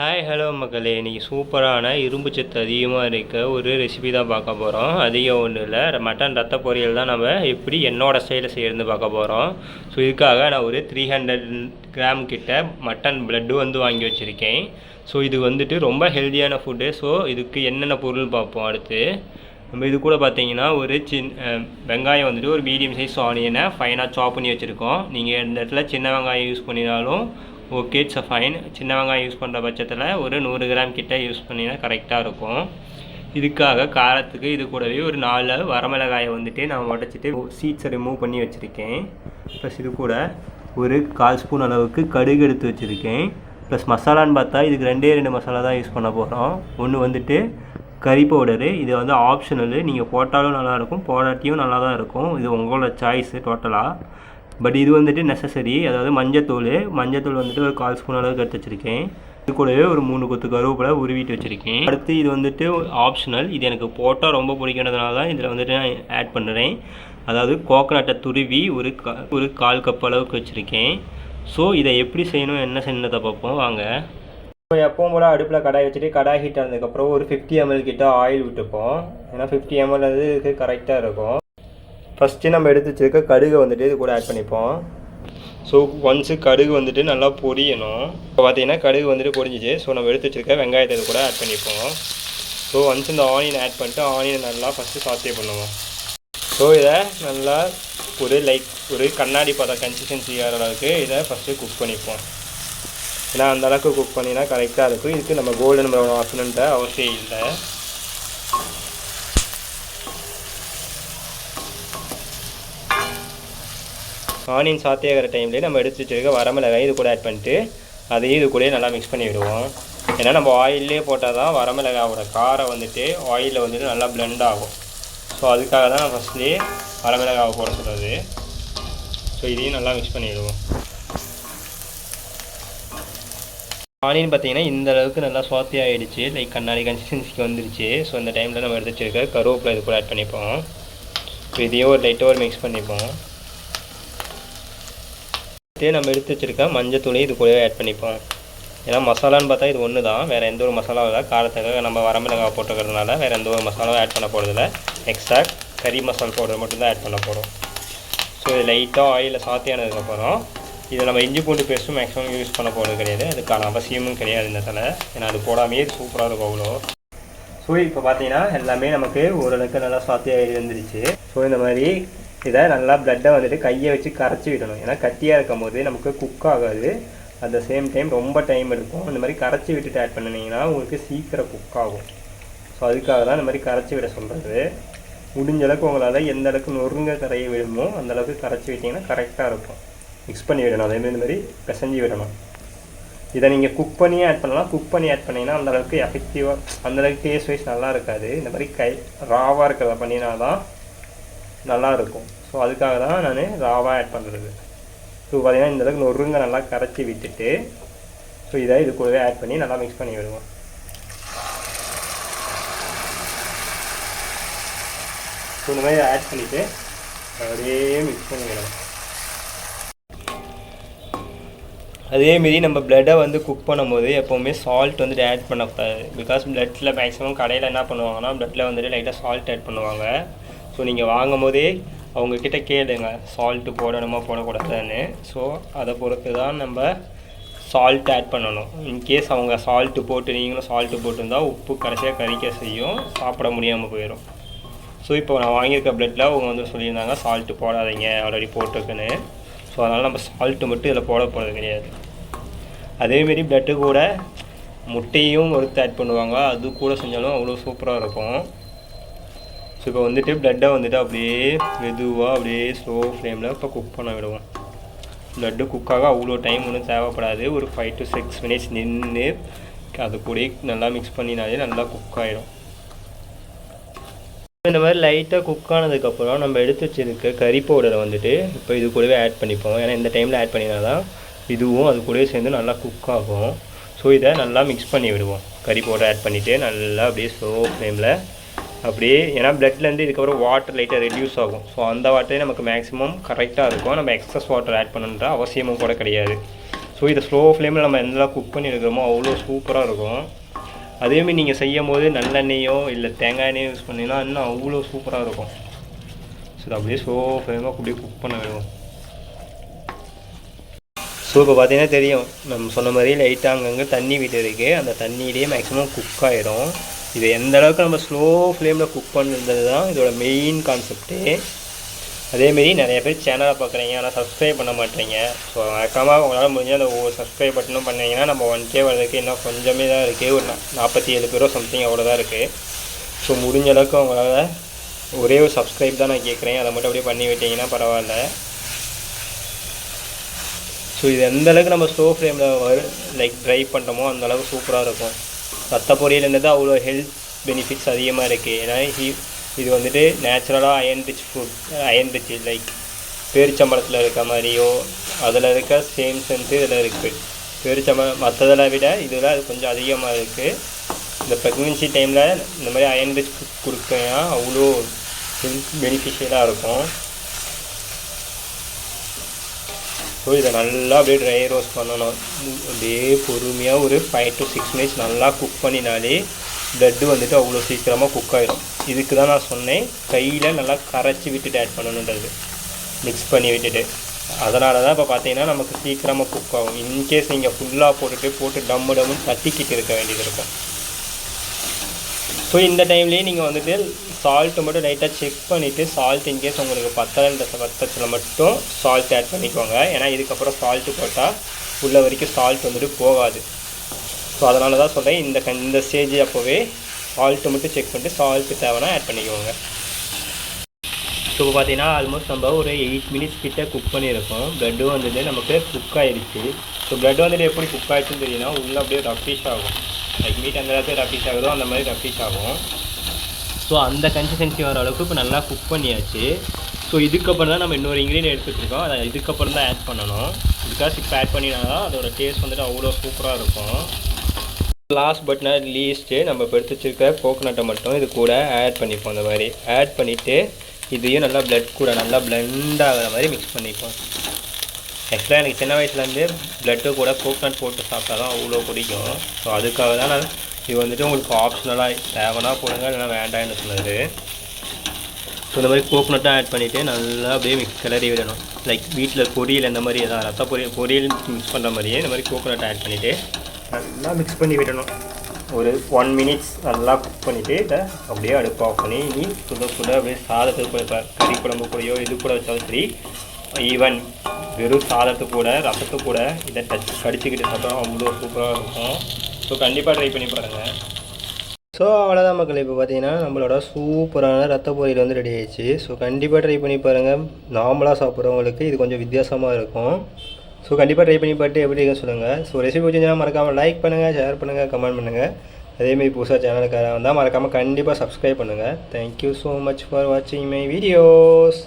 Hi hello மக்களே. இன்றைக்கி சூப்பரான இரும்பு சத்து அதிகமாக இருக்க ஒரு ரெசிபி தான் பார்க்க போகிறோம் அதிகம் ஒன்றும் இல்லை. மட்டன் ரத்த பொரியல் தான் நம்ம எப்படி என்னோடய ஸ்டைலில் செய்யறது பார்க்க போகிறோம் ஸோ இதுக்காக நான் ஒரு த்ரீ ஹண்ட்ரட் கிராம் கிட்ட மட்டன் பிளட்டு வந்து வாங்கி வச்சுருக்கேன். ஸோ இது வந்துட்டு ரொம்ப ஹெல்தியான ஃபுட்டு ஸோ இதுக்கு என்னென்ன பொருள் பார்ப்போம் அடுத்து? நம்ம இது கூட பார்த்தீங்கன்னா ஒரு சின் வெங்காயம் வந்துட்டு ஒரு மீடியம் சைஸ் ஆனியனை ஃபைனாக சாப் பண்ணி வச்சுருக்கோம். நீங்கள் இந்த இடத்துல சின்ன வெங்காயம் யூஸ் பண்ணினாலும் ஓகே இட்ஸ் ஃபைன் சின்ன வெங்காயம் யூஸ் பண்ணுற பட்சத்தில் ஒரு நூறு கிராம் கிட்டே யூஸ் பண்ணினா கரெக்டாக இருக்கும். இதுக்காக காரத்துக்கு இது கூடவே ஒரு நாலு வரமிளகாயை வந்துட்டு நான் உடச்சிட்டு சீட்ஸை ரிமூவ் பண்ணி வச்சுருக்கேன். ப்ளஸ் இது கூட ஒரு கால் ஸ்பூன் அளவுக்கு கடுகு எடுத்து வச்சுருக்கேன். ப்ளஸ் மசாலான்னு பார்த்தா இதுக்கு ரெண்டே ரெண்டு மசாலா தான் யூஸ் பண்ண போகிறோம் ஒன்று வந்துட்டு கறி பவுடரு இது வந்து ஆப்ஷனலு நீங்கள் போட்டாலும் நல்லாயிருக்கும் போடாட்டியும் நல்லா தான் இருக்கும். இது உங்களோட சாய்ஸு டோட்டலாக பட் இது வந்துட்டு நெசசரி அதாவது மஞ்சத்தூள். மஞ்சத்தூள் வந்துட்டு ஒரு கால் ஸ்பூன் அளவுக்கு எடுத்து வச்சுருக்கேன். இது கூடவே ஒரு மூணு கொத்து கருவேப்பிலை உருவிட்டு வச்சுருக்கேன். அடுத்து இது வந்துட்டு ஆப்ஷனல் இது எனக்கு போட்டால் ரொம்ப பிடிக்கிறதுனால தான் இதில் வந்துட்டு நான் ஆட் பண்ணுறேன் அதாவது கோகனட்டை துருவி ஒரு கா ஒரு கால் கப் அளவுக்கு வச்சுருக்கேன். ஸோ இதை எப்படி செய்யணும் என்ன செய்யணுன்றதை பார்ப்போம். வாங்க. இப்போ எப்பவும் போல் அடுப்பில் கடாய் வச்சுட்டு கடாய் ஹீட் ஆனதுக்கப்புறம் ஒரு ஃபிஃப்டி எம்எல் கிட்ட ஆயில் விட்டுப்போம். ஏன்னா ஃபிஃப்டி எம்எல் வந்து இதுக்கு கரெக்டாக இருக்கும். ஃபஸ்ட்டு நம்ம எடுத்து வச்சிருக்க கடுகை வந்துட்டு இது கூட ஆட் பண்ணிப்போம். ஸோ ஒன்ஸு கடுகு வந்துட்டு நல்லா பொரியணும். இப்போ பார்த்தீங்கன்னா கடுகு வந்துட்டு பொரிஞ்சிச்சு. ஸோ நம்ம எடுத்து வச்சிருக்க வெங்காயத்தை இது கூட ஆட் பண்ணிப்போம். ஸோ ஒன்ஸ் இந்த ஆனியன் ஆட் பண்ணிட்டு ஆனியனை நல்லா ஃபஸ்ட்டு சாத்தே பண்ணுவோம். ஸோ இதை நல்லா ஒரு லைக் ஒரு கண்ணாடி பார்த்தா கன்சிஸ்டன்சி ஆகிற அளவுக்கு இதை ஃபஸ்ட்டு குக் பண்ணிப்போம். ஏன்னா அந்த அளவுக்கு குக் பண்ணினா கரெக்டாக இருக்கும். இதுக்கு நம்ம கோல்டன் ப்ரௌன் ஆப்ஷனுன்ற அவசியம் இல்லை. ஆனியன் சாத்தியாகிற டைம்லேயே நம்ம எடுத்து வச்சுருக்க வரமிளகாய் இது கூட ஆட் பண்ணிட்டு அதையும் இது கூடயே நல்லா மிக்ஸ் பண்ணி விடுவோம் ஏன்னா நம்ம ஆயிலே போட்டால் தான் வரமிளகாவோட காரம் வந்துட்டு ஆயிலில் வந்துட்டு நல்லா ப்ளெண்ட் ஆகும். ஸோ அதுக்காக தான் நான் ஃபஸ்ட்லேயே வரமிளகாவை போட சொல்கிறது ஸோ இதையும் நல்லா மிக்ஸ் பண்ணிவிடுவோம் ஆனியன் பார்த்தீங்கன்னா இந்த அளவுக்கு நல்லா சுவாத்தி ஆகிடுச்சு லைக் கண்ணாடி கன்சிஸ்டன்சிக்கு வந்துருச்சு. ஸோ இந்த டைமில் நம்ம எடுத்து வச்சிருக்க கருவேப்பிலை இது கூட ஆட் பண்ணிப்போம். ஸோ இதையோ ஒரு லைட்டாக ஒரு மிக்ஸ் பண்ணிப்போம். இதே நம்ம எடுத்து வச்சிருக்க மஞ்சத்தூளையும் இது கூடவே ஆட் பண்ணிப்போம். ஏன்னா மசாலான்னு பார்த்தா இது ஒன்று தான் வேறு எந்த ஒரு மசாலாவும் இல்லை. காரத்துக்காக நம்ம வரமிளகாய் போட்டுக்கிறதுனால வேறு எந்த ஒரு மசாலாவும் ஆட் பண்ண போகிறதில்ல எக்ஸ்ட்ரா கறி மசாலா பவுடர் மட்டும்தான் ஆட் பண்ண போகிறோம் ஸோ இது லைட்டாக ஆயிலில் சாத்தியானதுக்கப்புறம் இதை நம்ம இஞ்சி பூண்டு பேஸ்ட்டும் மேக்ஸிமம் யூஸ் பண்ண போகிறது கிடையாது. அதுக்கான அவசியமும் கிடையாது இந்த தலை. ஏன்னா அது போடாமையே சூப்பராக இருக்கும் அவ்வளோ. ஸோ இப்போ பார்த்தீங்கன்னா எல்லாமே நமக்கு ஓரளவுக்கு நல்லா சாத்தியாக இருந்துருச்சு ஸோ இந்த மாதிரி இதை நல்லா ப்ளட்டை வந்துட்டு கையை வச்சு கரைச்சி விடணும். ஏன்னா கட்டியாக இருக்கும் போது நமக்கு குக் ஆகாது. அட் த சேம் டைம் ரொம்ப டைம் எடுக்கும். இந்த மாதிரி கரைச்சி விட்டுட்டு ஆட் பண்ணினீங்கன்னா உங்களுக்கு சீக்கிரம் குக் ஆகும். ஸோ அதுக்காக தான் இந்த மாதிரி கரைச்சி விட சொல்கிறது முடிஞ்ச அளவுக்கு உங்களால் எந்த அளவுக்கு நொறுங்க கரைய விடுமோ அந்த அளவுக்கு கரைச்சி விட்டிங்கன்னா கரெக்டாக இருக்கும். மிக்ஸ் பண்ணி விடணும். அதேமாதிரி இந்த மாதிரி பிசைஞ்சு விடணும். இதை நீங்கள் குக் பண்ணியே ஆட் பண்ணலாம். குக் பண்ணி ஆட் பண்ணிங்கன்னா அந்த அளவுக்கு எஃபெக்டிவாக அந்தளவுக்கு டேஸ்ட் வைஸ் நல்லா இருக்காது. இந்த மாதிரி கை ராவாக இருக்கிறத பண்ணினா தான் நல்லா இருக்கும் ஸோ அதுக்காக தான் நான் ராவாக ஆட் பண்ணுறது ஸோ பார்த்தீங்கன்னா இந்த அளவுக்கு நொறுங்க நல்லா கரைச்சி விட்டுட்டு ஸோ இதை இது கூடவே ஆட் பண்ணி நல்லா மிக்ஸ் பண்ணி விடுவோம். ஸோ இந்த மாதிரி ஆட் பண்ணிவிட்டு அப்படியே மிக்ஸ் பண்ணி விடணும் அதேமாரி நம்ம பிளட்டை வந்து குக் பண்ணும்போது எப்போவுமே சால்ட் வந்துட்டு ஆட் பண்ணக்கூடாது. பிகாஸ் பிளட்டில் மேக்ஸிமம் கடையில் என்ன பண்ணுவாங்கன்னா பிளட்டில் வந்துட்டு லைட்டாக சால்ட் ஆட் பண்ணுவாங்க. ஸோ நீங்கள் வாங்கும் போதே அவங்கக்கிட்ட கேளுங்க. சால்ட்டு போடணுமா போடக்கூடாதுன்னு. ஸோ அதை பொறுத்து தான் நம்ம சால்ட் ஆட் பண்ணணும். இன்கேஸ் அவங்க சால்ட்டு போட்டு நீங்களும் சால்ட்டு போட்டிருந்தால் உப்பு கடைசியாக கறிக்க செய்யும். சாப்பிட முடியாமல் போயிடும் ஸோ இப்போ நான் வாங்கியிருக்க பிளட்டில் அவங்க வந்து சொல்லியிருந்தாங்க சால்ட்டு போடாதீங்க ஆல்ரெடி போட்டிருக்குன்னு. ஸோ அதனால் நம்ம சால்ட்டு மட்டும் இதில் போட போகிறது கிடையாது. அதேமாரி பிளட்டு கூட முட்டையும் ஒருத்தர் ஆட் பண்ணுவாங்க. அது கூட செஞ்சாலும் அவ்வளோ சூப்பராக இருக்கும். ஸோ இப்போ வந்துட்டு ப்ளட்டை வந்துட்டு அப்படியே மெதுவாக அப்படியே ஸ்லோ ஃப்ளேமில் இப்போ குக் பண்ண விடுவோம். ப்ளட்டு குக்காக அவ்வளோ டைம் ஒன்றும் தேவைப்படாது. ஒரு ஃபைவ் டு சிக்ஸ் மினிட்ஸ் நின்று அது கூட நல்லா மிக்ஸ் பண்ணினாலே நல்லா குக் ஆகிடும் இந்த மாதிரி லைட்டாக குக் ஆனதுக்கப்புறம் நம்ம எடுத்து வச்சிருக்க கறி பவுடரை வந்துட்டு இப்போ இது கூடவே ஆட் பண்ணிப்போம். ஏன்னா இந்த டைமில் ஆட் பண்ணினா தான் இதுவும் அது கூடவே சேர்ந்து நல்லா குக் ஆகும். ஸோ இதை நல்லா மிக்ஸ் பண்ணி விடுவோம். கறி பவுடர் ஆட் பண்ணிவிட்டு நல்லா அப்படியே ஸ்லோ ஃப்ளேமில் அப்படியே ஏன்னா பிளட்லேருந்து இதுக்கப்புறம் வாட்டர் லைட்டாக ரெடியூஸ் ஆகும். ஸோ அந்த வாட்டரே நமக்கு மேக்ஸிமம் கரெக்டாக இருக்கும். நம்ம எக்ஸஸ் வாட்டர் ஆட் பண்ணுன்ற அவசியமும் கூட கிடையாது. ஸோ இதை ஸ்லோ ஃப்ளேமில் நம்ம எந்தளவு குக் பண்ணி எடுக்கிறோமோ அவ்வளோ சூப்பராக இருக்கும். அதேமாதிரி நீங்கள் செய்யும் போது நல்லெண்ணெயோ இல்லை தேங்காய் எண்ணெயோ யூஸ் பண்ணிங்கன்னா இன்னும் அவ்வளோ சூப்பராக இருக்கும். ஸோ இதை அப்படியே ஸ்லோ ஃப்ளேமாக அப்படியே குக் பண்ண வேணும். ஸோ இப்போ பார்த்தீங்கன்னா தெரியும். நம்ம சொன்ன மாதிரி லைட்டாக அங்கங்கே தண்ணி விட்டு இருக்குது அந்த தண்ணியிலேயே மேக்ஸிமம் குக் ஆகிடும் இது எந்த அளவுக்கு நம்ம ஸ்லோ ஃப்ளேமில் குக் பண்ணுறது தான் இதோட மெயின் கான்செப்ட்டு அதேமாரி நிறைய பேர் சேனலை பார்க்குறீங்க ஆனால் சப்ஸ்கிரைப் பண்ண மாட்டீங்க. ஸோ வழக்கமாக உங்களால் முடிஞ்சால் அந்த ஒவ்வொரு சப்ஸ்கிரைப் பட்டனும் பண்ணிங்கன்னா நம்ம ஒன் கே வர்றதுக்கு இன்னும் கொஞ்சமே தான் இருக்குது ஒரு நா- நாற்பத்தி ஏழு பேரோ சம்திங் அவ்வளோ தான் இருக்குது ஸோ முடிஞ்ச அளவுக்கு உங்களால் ஒரே ஒரு சப்ஸ்கிரைப் தான் நான் கேட்குறேன். அதை மட்டும் அப்படியே பண்ணி விட்டிங்கன்னா பரவாயில்ல. ஸோ இது எந்த அளவுக்கு நம்ம ஸ்லோ ஃப்ளேமில் வரு லைக் ட்ரை பண்ணுறோமோ அந்த அளவுக்கு சூப்பராக இருக்கும். ரத்த பொரியல்ன்றது அவ்வளோ ஹெல்த் பெனிஃபிட்ஸ் அதிகமாக இருக்குது ஏன்னா ஹி- இது வந்துட்டு நேச்சுரலாக iron rich food iron rich like பேரிச்சம்பழத்தில் இருக்க மாதிரியோ அதில் இருக்க சேம் சென்ஸு இதில் இருக்குது பேரிச்சம்பழம் மற்றதில் விட இதில் அது கொஞ்சம் அதிகமாக இருக்குது இந்த ப்ரெக்னென்சி டைமில் இந்த மாதிரி அயன் ரிச் ஃபுட் அவ்வளோ ஹெல்த் பெனிஃபிஷியலாக இருக்கும். ஸோ இதை நல்லா அப்படியே ட்ரை ரோஸ்ட் பண்ணணும். அப்படியே பொறுமையாக ஒரு ஃபைவ் டு சிக்ஸ் மினிட்ஸ் நல்லா குக் பண்ணினாலே ப்ளட்டு வந்துட்டு அவ்வளோ சீக்கிரமாக குக் ஆகிடும் இதுக்கு தான் நான் சொன்னேன். கையில் நல்லா கரைச்சி விட்டுட்டு ஆட் பண்ணணுன்றது. மிக்ஸ் பண்ணி விட்டுட்டு. அதனால தான் இப்போ பார்த்தீங்கன்னா நமக்கு சீக்கிரமாக குக் ஆகும். இன்கேஸ் நீங்கள் ஃபுல்லாக போட்டுட்டு போட்டு டம்மு டம்முன்னு தட்டிக்கிட்டு இருக்க வேண்டியது இருக்கும். ஸோ இந்த டைம்லேயே நீங்கள் வந்துட்டு சால்ட்டு மட்டும் லைட்டாக செக் பண்ணிவிட்டு சால்ட் இன்கேஸ் உங்களுக்கு பத்தலன்ற பத்தத்தில் மட்டும் சால்ட் ஆட் பண்ணிக்கோங்க. ஏன்னா இதுக்கப்புறம் சால்ட்டு போட்டால் உள்ள வரைக்கும் சால்ட் வந்துட்டு போகாது. ஸோ அதனால தான் சொல்கிறேன் இந்த கண் இந்த ஸ்டேஜ் அப்போவே சால்ட்டு மட்டும் செக் பண்ணிட்டு சால்ட்டு தேவைன்னா ஆட் பண்ணிக்கோங்க. ஸோ இப்போ பார்த்தீங்கன்னா ஆல்மோஸ்ட் நம்ம ஒரு எயிட் மினிட்ஸ் கிட்டே குக் பண்ணியிருக்கோம். ப்ளட்டும் வந்துட்டு நமக்கு குக் ஆயிடுச்சு ஸோ ப்ளட் வந்துட்டு எப்படி குக் ஆகிடுச்சுன்னு தெரியும்னா உள்ளே அப்படியே ரஃபிஷ் ஆகும். லைக் மீட் அந்த இடத்துல ரஃபிஷ் ஆகுதோ அந்த மாதிரி ரஃபிஷ் ஆகும். ஸோ அந்த கன்சிஸ்டன்சி வர அளவுக்கு இப்போ நல்லா குக் பண்ணியாச்சு. ஸோ இதுக்கப்புறம் தான் நம்ம இன்னொரு இன்க்ரீடியன் எடுத்துகிட்ருக்கோம் அதை இதுக்கப்புறம் தான் ஆட் பண்ணணும். பிகாஸ் இப்போ ஆட் பண்ணினா தான் அதோட டேஸ்ட் வந்துட்டு அவ்வளோ சூப்பராக இருக்கும். லாஸ்ட் பட் நாட் லீஸ்ட்டு நம்ம எடுத்து வச்சிருக்க கோகோனட்டை மட்டும் இது கூட ஆட் பண்ணிப்போம். அந்த மாதிரி ஆட் பண்ணிவிட்டு இதையும் நல்லா பிளட் கூட நல்லா பிளெண்ட் ஆகிற மாதிரி மிக்ஸ் பண்ணிப்போம். ஆக்சுவலாக எனக்கு சின்ன வயசுலேருந்து பிளட்டு கூட கோகோனட் போட்டு சாப்பிட்டா தான் அவ்வளோ பிடிக்கும். ஸோ அதுக்காக தான் நான் இது வந்துட்டு உங்களுக்கு ஆப்ஷனலாக தேவைன்னா போடுங்க இல்லைனா வேண்டாம்னு சொன்னது ஸோ இந்த மாதிரி கோகோனட்டும் ஆட் பண்ணிவிட்டு நல்லா அப்படியே மிக்ஸ் கிளறி விடணும் லைக் வீட்டில் பொரியல் இந்த மாதிரி எதாவது ரத்த பொரியல் பொரியல் மிக்ஸ் பண்ணுற மாதிரியே இந்த மாதிரி கோகோனட் ஆட் பண்ணிவிட்டு நல்லா மிக்ஸ் பண்ணி விடணும் ஒரு ஒன் மினிட்ஸ் நல்லா குக் பண்ணிவிட்டு இதை அப்படியே அடுப்பு ஆஃப் பண்ணி நீ சுட சுட அப்படியே சாதத்துக்கு கூட இப்போ கறி குழம்பு கூடயோ இது கூட வச்சாலும் சரி ஈவன் வெறும் சாதத்து கூட ரசத்து கூட இதை டச் கடிச்சிக்கிட்டு சாப்பிட்டா அவ்வளோ சூப்பராக இருக்கும் ஸோ கண்டிப்பாக ட்ரை பண்ணி பாருங்கள் ஸோ அவ்வளோதான் மக்கள். இப்போ பார்த்தீங்கன்னா நம்மளோட சூப்பரான ரத்த பொரியல் வந்து ரெடி ஆயிடுச்சு. ஸோ கண்டிப்பாக ட்ரை பண்ணி பாருங்கள் நார்மலாக சாப்பிட்றவங்களுக்கு இது கொஞ்சம் வித்தியாசமாக இருக்கும். ஸோ கண்டிப்பாக ட்ரை பண்ணி பார்த்து எப்படி இருக்குன்னு சொல்லுங்கள் ஸோ ரெசிபி பிடிச்சிருந்தா மறக்காமல் லைக் பண்ணுங்கள் ஷேர் பண்ணுங்கள் கமெண்ட் பண்ணுங்கள் அதேமாதிரி புதுசாக சேனலுக்காக வந்தால் மறக்காமல் கண்டிப்பாக சப்ஸ்கிரைப் பண்ணுங்கள் thank you so much for வாட்சிங் மை வீடியோஸ்